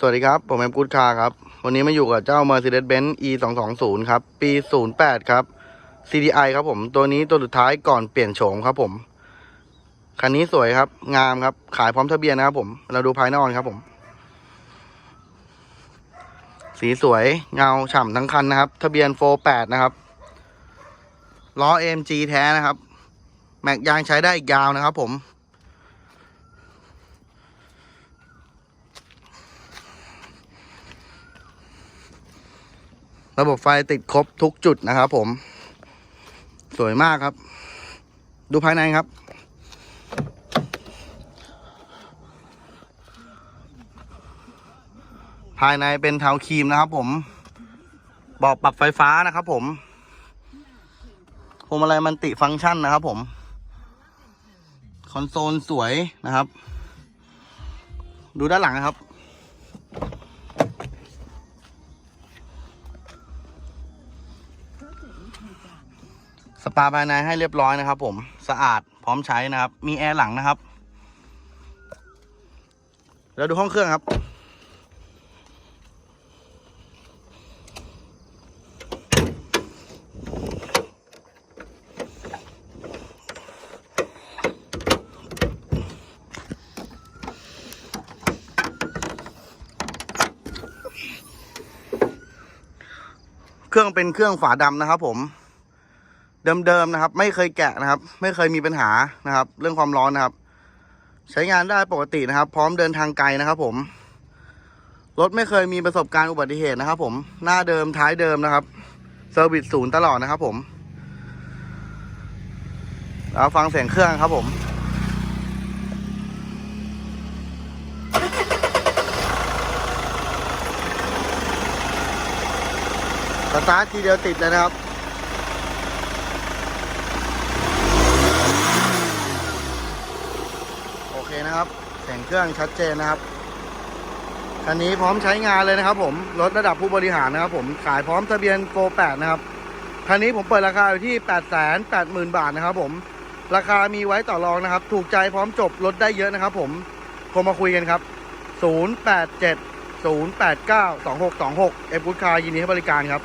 สวัสดีครับ ผมแอมกูดคาร์ครับ วันนี้มาอยู่กับเจ้า Mercedes-Benz E 2 2 0ครับ ปี 08 ครับ CDI ครับผม ตัวนี้ตัวสุดท้ายก่อนเปลี่ยนโฉมครับผม คันนี้สวยครับ งามครับ ขายพร้อมทะเบียนนะครับผม เราดูภายนอกครับผม สีสวยเงาฉ่ำทั้งคันนะครับ ทะเบียน 48 นะครับ ล้อ AMG แท้นะครับ แม็กยางใช้ได้อีกยาวนะครับผม ระบบไฟติดครบทุกจุดนะครับผม สวยมากครับ ดูภายในครับ ภายในเป็นเทาครีมนะครับผมบอกปรับไฟฟ้านะครับผมพวงมาลัยมันติฟังก์ชันนะครับผม คอนโซลสวยนะครับ ดูด้านหลังนะครับ สปาภายในให้เรียบร้อยนะครับ ผมสะอาดพร้อมใช้นะครับ มีแอร์หลังนะครับ แล้วดูห้องเครื่องครับ เครื่องเป็นเครื่องฝาดำนะครับ ผม เดิมๆนะครับ ไม่เคยแกะนะครับ ไม่เคยมีปัญหานะครับ เรื่องความร้อนนะครับ ใช้งานได้ปกตินะครับ พร้อมเดินทางไกลนะครับ ผมรถไม่เคยมีประสบการณ์อุบัติเหตุนะครับ ผมหน้าเดิมท้ายเดิมนะครับเซอร์วิสศูนย์ตลอดนะครับ ผมแล้วฟังเสียงเครื่องครับผม สตาร์ททีเดียวติดเลยนะครับ โอเคนะครับเสียงเครื่องชัดเจนนะครับคันนี้พร้อมใช้งานเลยนะครับ ผมรถระดับผู้บริหารนะครับ ผมขายพร้อมทะเบียนโก8นะครับคันนี้ผมเปิดราคาอยู่ที่8 8 0 0 0 0 บาทนะครับ ผม ราคามีไว้ต่อรองนะครับ ถูกใจพร้อมจบลดได้เยอะนะครับ ผมโทรมาคุยกันครับ 087 089 2626 เอฟพุทคายินดีให้บริการครับ